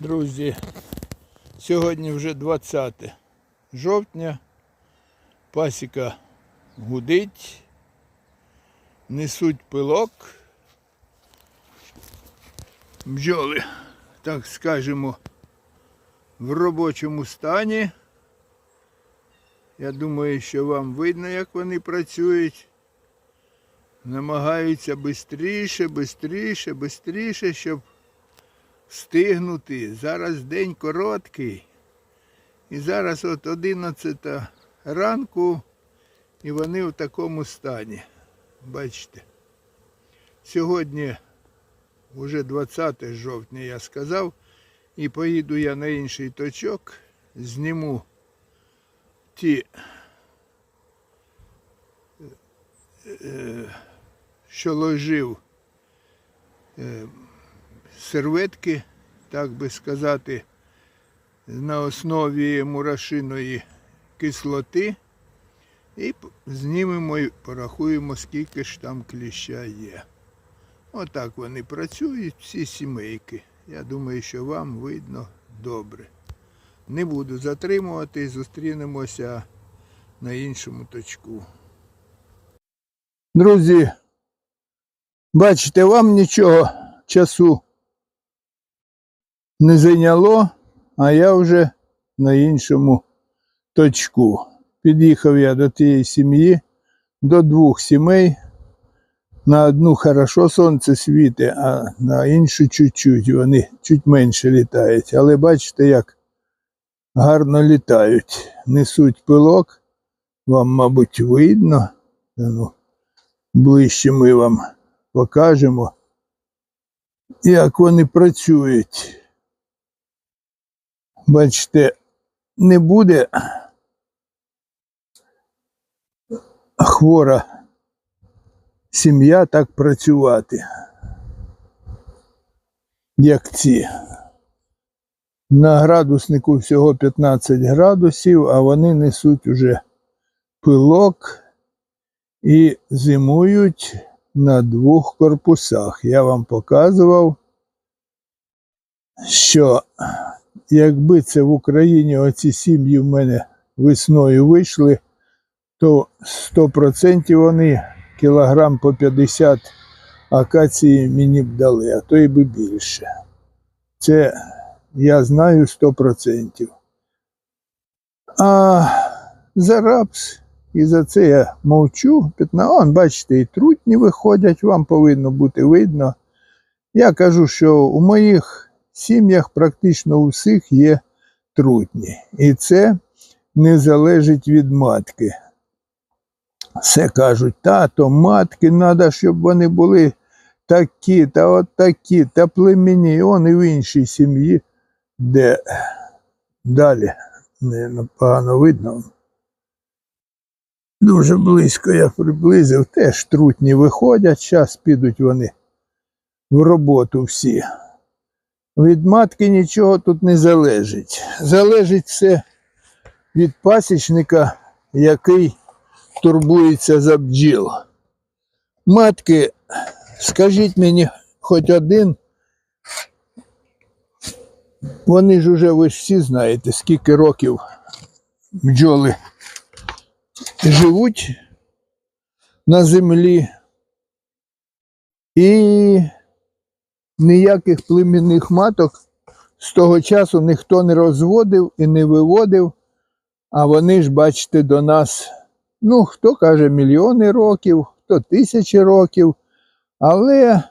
Друзі, сьогодні вже 20 жовтня. Пасіка гудить, несуть пилок. Бджоли, так скажемо, в робочому стані. Я думаю, що вам видно, як вони працюють. Намагаються швидше, швидше, швидше, щоб встигнути. Зараз день короткий. І зараз от 11 ранку і вони в такому стані. Бачите. Сьогодні вже 20 жовтня я сказав. І поїду я на інший точок, зніму ті, е, що ложив е, серветки, так би сказати, на основі мурашиної кислоти. І знімемо і порахуємо, скільки ж там кліща є. Отак вони працюють, всі сімейки. Я думаю, що вам видно добре. Не буду затримувати, зустрінемося на іншому точку. Друзі, бачите, вам нічого часу не зайняло, а я вже на іншому точку. Під'їхав я до тієї сім'ї, до двох сімей. На одну хорошо сонце світить, а на іншу чуть-чуть. Вони чуть менше літають. Але бачите, як гарно літають. Несуть пилок. Вам, мабуть, видно. Ну, ближче ми вам покажемо, як вони працюють. Бачите, не буде хвора сім'я так працювати, як ці. На градуснику всього 15 градусів, а вони несуть уже пилок і зимують на двох корпусах. Я вам показував, що якби це в Україні оці сім'ї в мене весною вийшли, то 100% вони кілограм по 50 акації мені б дали, а то й би більше. Це я знаю 100%. А за рапс і за це я мовчу. Он, бачите, і трутні виходять, вам повинно бути видно. Я кажу, що у моїх сім'ях практично у всіх є трутні. І це не залежить від матки. Все кажуть, тато, матки, треба, щоб вони були такі, та от такі, та племені. Он і в іншій сім'ї, де далі не погано видно. Дуже близько я приблизив, теж трутні виходять, зараз підуть вони в роботу всі. Від матки нічого тут не залежить. Залежить все від пасічника, який турбується за бджіл. Матки, скажіть мені хоч один. Вони ж уже ви всі знаєте, скільки років бджоли живуть на землі. І ніяких племінних маток з того часу ніхто не розводив і не виводив. А вони ж, бачите, до нас, ну, хто каже, мільйони років, хто тисячі років. Але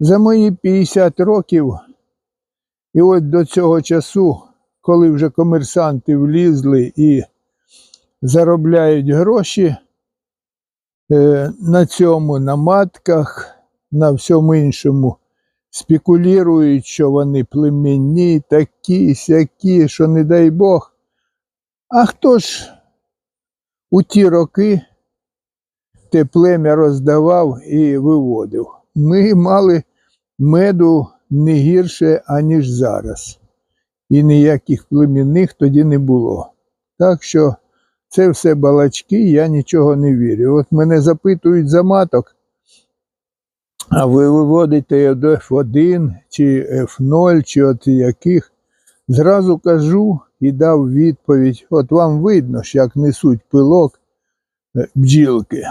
за мої 50 років, і от до цього часу, коли вже комерсанти влізли і заробляють гроші е, на цьому, на матках, на всьому іншому, спекулюють, що вони племінні, такі, сякі, що не дай Бог. А хто ж у ті роки те плем'я роздавав і виводив? Ми мали меду не гірше, аніж зараз. І ніяких племінних тоді не було. Так що це все балачки, я нічого не вірю. От мене запитують за маток. А ви виводите до F1 чи F0, чи от яких. Зразу кажу і дав відповідь. От вам видно, ж, як несуть пилок е, бджілки.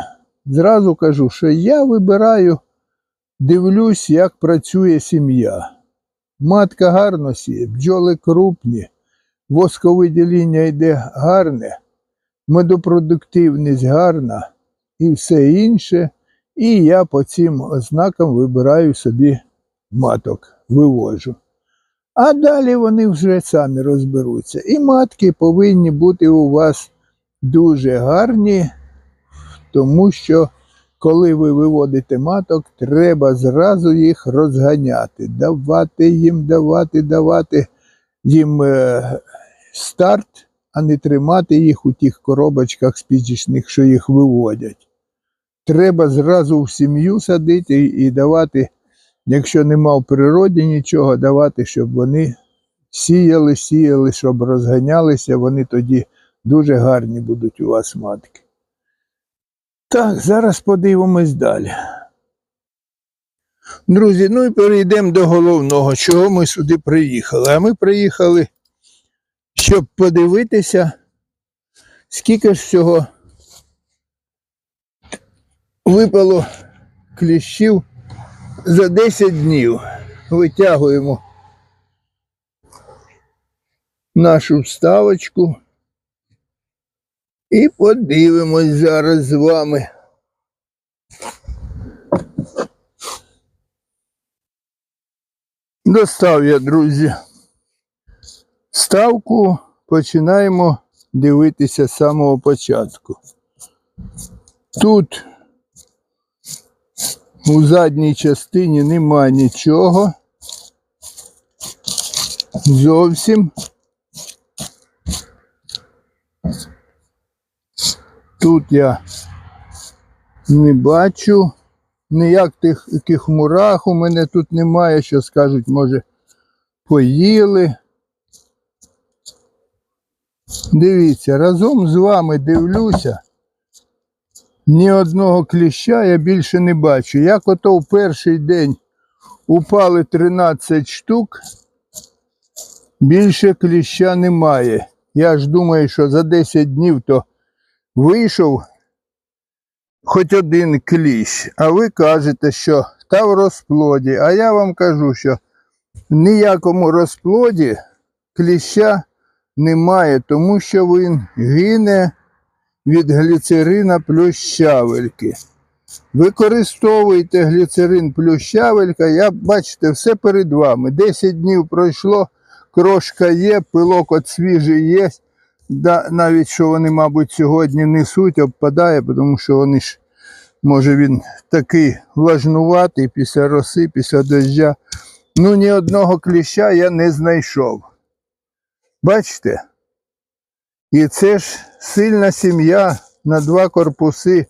Зразу кажу, що я вибираю, дивлюсь, як працює сім'я. Матка гарно сіє, бджоли крупні, восковидіління йде гарне, медопродуктивність гарна і все інше. І я по цим ознакам вибираю собі маток, вивожу. А далі вони вже самі розберуться. І матки повинні бути у вас дуже гарні, тому що коли ви виводите маток, треба зразу їх розганяти, давати їм, давати, давати їм е, старт, а не тримати їх у тих коробочках спічечних, що їх виводять. Треба зразу в сім'ю садити і давати, якщо нема в природі нічого, давати, щоб вони сіяли, сіяли, щоб розганялися, вони тоді дуже гарні будуть у вас матки. Так, зараз подивимось далі. Друзі, ну і перейдемо до головного, чого ми сюди приїхали. А ми приїхали, щоб подивитися, скільки ж всього випало кліщів за 10 днів. Витягуємо нашу вставочку і подивимось зараз з вами. Достав я, друзі. Ставку починаємо дивитися з самого початку. Тут у задній частині нема нічого. Зовсім. Тут я не бачу ніяких таких мурах у мене тут немає, що скажуть, може, поїли. Дивіться, разом з вами дивлюся. Ні одного кліща я більше не бачу. Як ото в перший день упали 13 штук, більше кліща немає. Я ж думаю, що за 10 днів то вийшов хоч один кліщ, а ви кажете, що та в розплоді. А я вам кажу, що в ніякому розплоді кліща немає, тому що він гине від гліцерина плюс щавельки. Використовуйте гліцерин плюс щавелька, я бачите, все перед вами. 10 днів пройшло, крошка є, пилок от свіжий є. Да, навіть що вони, мабуть, сьогодні несуть, обпадає, тому що вони ж, може він такий влажнуватий після роси, після дождя. Ну, ні одного кліща я не знайшов. Бачите? І це ж сильна сім'я на два корпуси.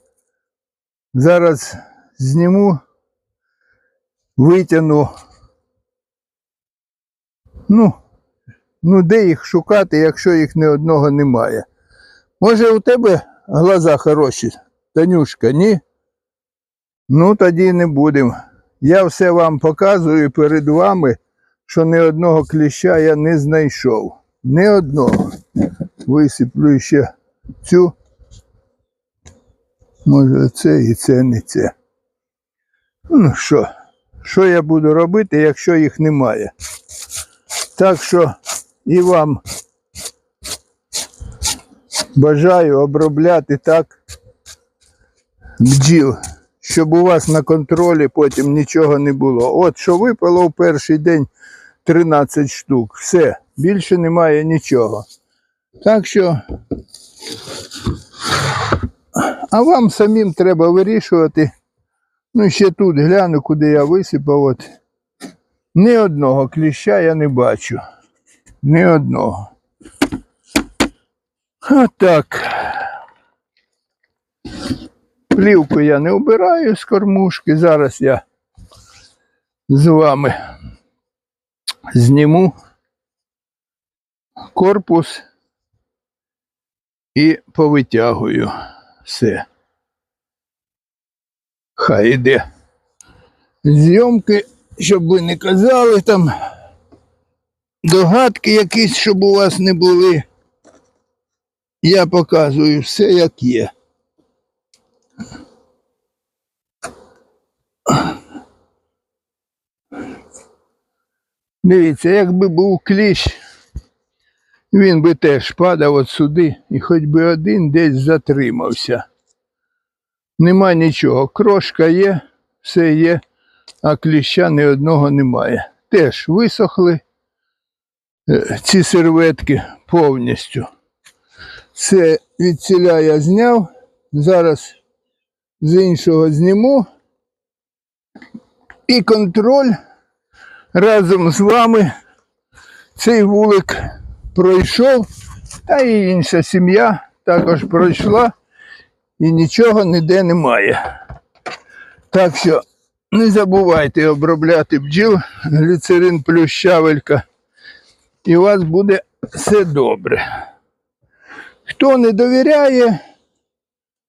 Зараз зніму, витягну. Ну, ну де їх шукати, якщо їх ні одного немає? Може, у тебе глаза хороші, Танюшка, ні? Ну, тоді не будемо. Я все вам показую перед вами, що ні одного кліща я не знайшов. Ні одного. Висиплю ще цю. Може, це і це не це. Ну що, що я буду робити, якщо їх немає? Так що і вам бажаю обробляти так бджіл, щоб у вас на контролі потім нічого не було. От що випало в перший день 13 штук. Все, більше немає нічого. Так що, а вам самим треба вирішувати. Ну, ще тут гляну, куди я висипав. От. Ні одного кліща я не бачу. Ні одного. Отак. Плівку я не обираю з кормушки. Зараз я з вами зніму корпус і повитягую все. Хай іде зйомки, щоб ви не казали там догадки якісь, щоб у вас не були. Я показую все, як є. Дивіться, якби був кліщ, він би теж падав от сюди і хоч би один десь затримався. Нема нічого. Крошка є, все є, а кліща ні одного немає. Теж висохли е, ці серветки повністю. Це від ціля я зняв. Зараз з іншого зніму. І контроль разом з вами цей вулик пройшов, та і інша сім'я також пройшла і нічого ніде немає. Так що не забувайте обробляти бджіл, гліцерин плюс щавелька, і у вас буде все добре. Хто не довіряє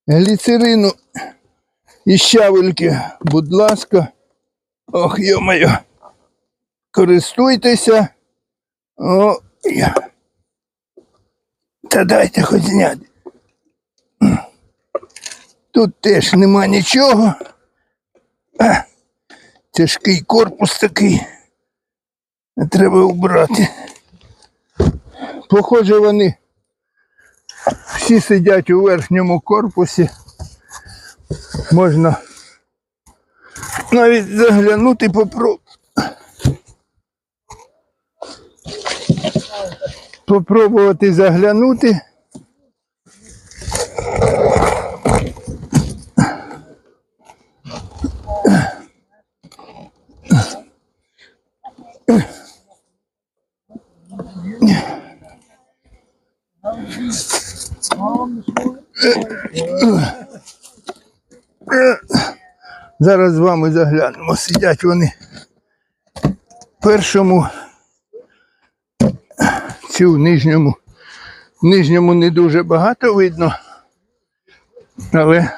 гліцерину і щавельки, будь ласка, ох, йо-моє, користуйтеся. О. Та дайте хоч зняти. Тут теж нема нічого. Тяжкий корпус такий. Треба убрати. Похоже, вони всі сидять у верхньому корпусі. Можна навіть заглянути попро... попробувати заглянути. Зараз з вами заглянемо. Сидять вони в першому чи в нижньому. В нижньому не дуже багато видно, але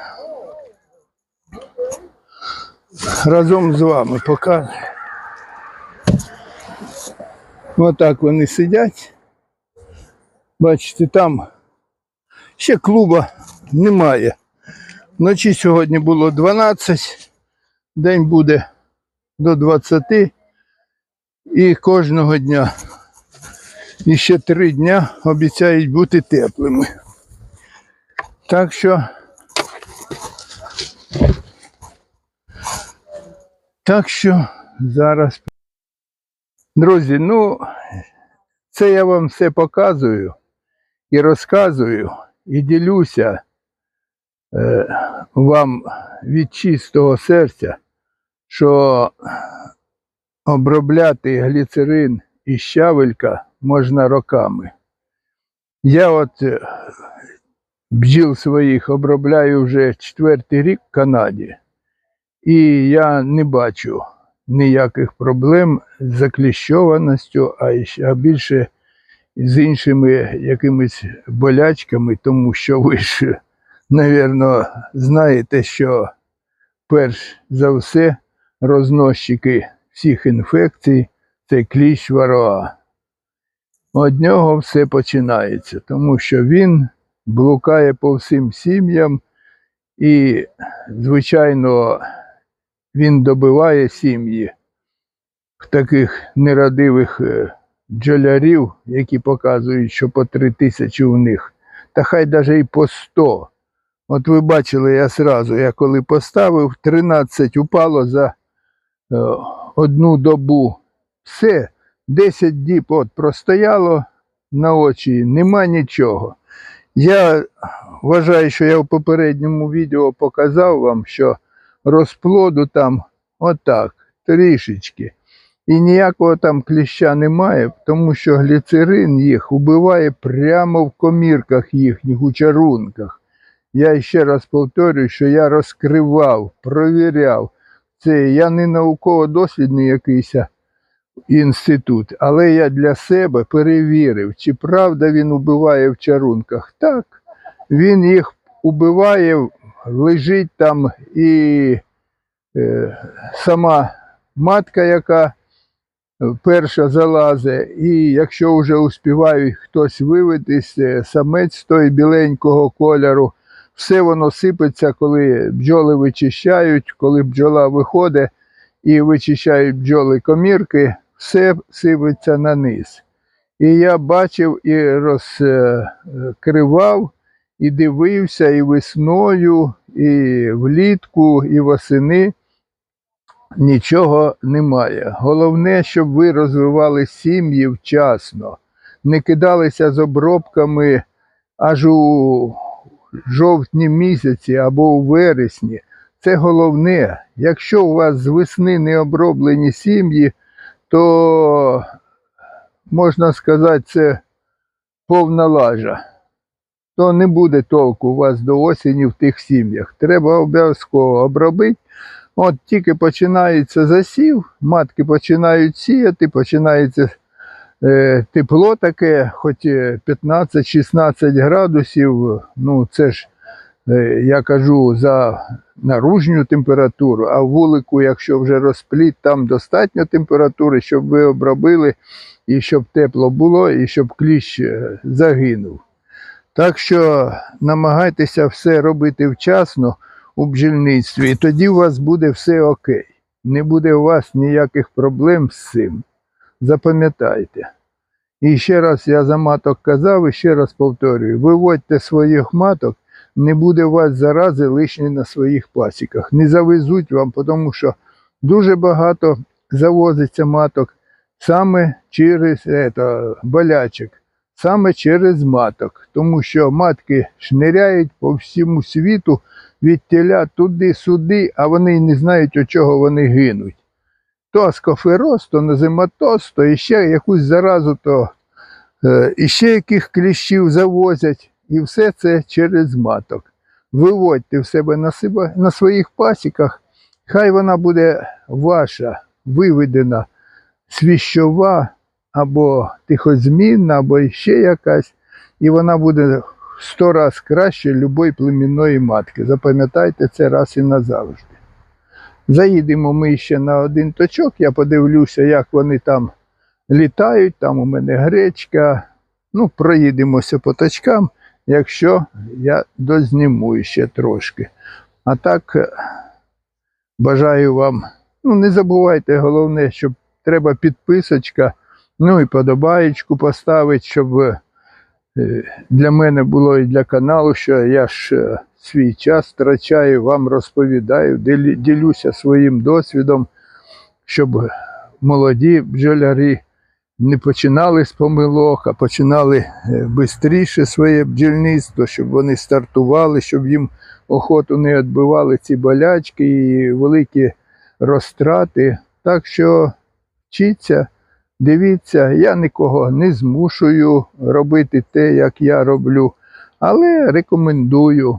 разом з вами показую. Отак вони сидять. Бачите, там ще клуба немає. Вночі сьогодні було 12, день буде до 20 і кожного дня. І ще три дня обіцяють бути теплими. Так що. Так що зараз. Друзі, ну, це я вам все показую і розказую, і ділюся е, вам від чистого серця, що обробляти гліцерин і щавелька можна роками. Я от е, бджіл своїх обробляю вже четвертий рік в Канаді, і я не бачу ніяких проблем з закліщованістю, а, більше з іншими якимись болячками, тому що ви ж, напевно, знаєте, що перш за все розносчики всіх інфекцій це кліщ вароа. Од нього все починається, тому що він блукає по всім сім'ям і, звичайно, він добиває сім'ї в таких нерадивих е, бджолярів, які показують, що по три тисячі у них, та хай навіть і по сто. От ви бачили, я сразу, я коли поставив, 13 упало за е, одну добу. Все, 10 діб от простояло на очі, нема нічого. Я вважаю, що я в попередньому відео показав вам, що розплоду там отак, трішечки. І ніякого там кліща немає, тому що гліцерин їх убиває прямо в комірках їхніх, у чарунках. Я ще раз повторюю, що я розкривав, провіряв. Це я не науково-дослідний якийсь інститут, але я для себе перевірив, чи правда він убиває в чарунках. Так, він їх убиває, лежить там і е, сама матка, яка перша залазить, і якщо вже успіває хтось вивитись, е, самець той біленького кольору, все воно сипеться, коли бджоли вичищають, коли бджола виходить і вичищають бджоли комірки, все сипеться на низ. І я бачив і розкривав, і дивився і весною, і влітку, і восени. Нічого немає. Головне, щоб ви розвивали сім'ї вчасно, не кидалися з обробками аж у жовтні місяці або у вересні. Це головне. Якщо у вас з весни не оброблені сім'ї, то можна сказати, це повна лажа. То не буде толку у вас до осені в тих сім'ях. Треба обов'язково обробити. От тільки починається засів, матки починають сіяти, починається е, тепло таке, хоч е, 15-16 градусів. Ну, це ж е, я кажу за наружню температуру, а вулику, якщо вже розпліт, там достатньо температури, щоб ви обробили і щоб тепло було, і щоб кліщ е, загинув. Так що намагайтеся все робити вчасно у бджільництві, і тоді у вас буде все окей. Не буде у вас ніяких проблем з цим. Запам'ятайте. І ще раз я за маток казав, і ще раз повторюю: виводьте своїх маток, не буде у вас зарази лишні на своїх пасіках. Не завезуть вам, тому що дуже багато завозиться маток саме через ето, болячок, саме через маток. Тому що матки шниряють по всьому світу від теля туди-сюди, а вони не знають, від чого вони гинуть. То аскофероз, то нозематоз, то іще якусь заразу, то е, іще яких кліщів завозять. І все це через маток. Виводьте в себе на, себе на своїх пасіках, хай вона буде ваша, виведена, свіщова, або тихозмінна, або ще якась, і вона буде в сто раз краще любої племінної матки. Запам'ятайте це раз і назавжди. Заїдемо ми ще на один точок, я подивлюся, як вони там літають. Там у мене гречка. Ну, проїдемося по точкам, якщо я дозніму ще трошки. А так е, бажаю вам. Ну, не забувайте, головне, щоб треба підписочка, ну і подобаєчку поставити, щоб е, для мене було і для каналу, що я ж е, свій час втрачаю, вам розповідаю, ділюся своїм досвідом, щоб молоді бджолярі не починали з помилок, а починали швидше своє бджільництво, щоб вони стартували, щоб їм охоту не відбивали ці болячки і великі розтрати. Так що вчіться, дивіться, я нікого не змушую робити те, як я роблю, але рекомендую.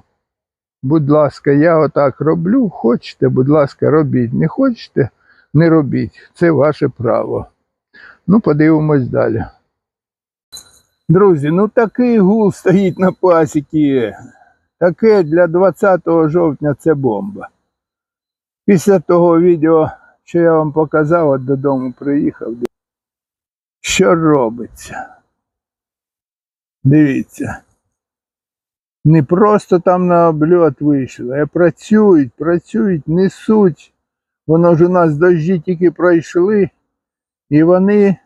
Будь ласка, я отак роблю. Хочете, будь ласка, робіть. Не хочете, не робіть. Це ваше право. Ну, подивимось далі. Друзі, ну такий гул стоїть на пасіки. Таке для 20 жовтня це бомба. Після того відео, що я вам показав, от додому приїхав. Що робиться? Дивіться. Не просто там на обльот вийшли, а працюють, працюють, несуть. Воно ж у нас дощі тільки пройшли, і вони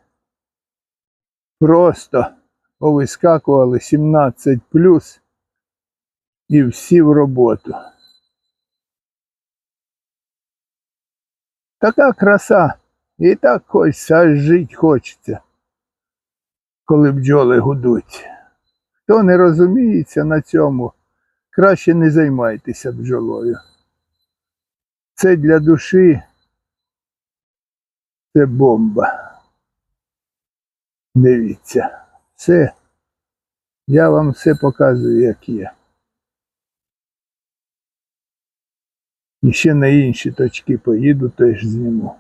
просто повискакували 17 плюс і всі в роботу. Така краса. І так хочеться, аж жити хочеться, коли бджоли гудуть. Хто не розуміється на цьому, краще не займайтеся бджолою. Це для душі, це бомба. Дивіться, все. Я вам все показую, як є. І ще на інші точки поїду, теж зніму.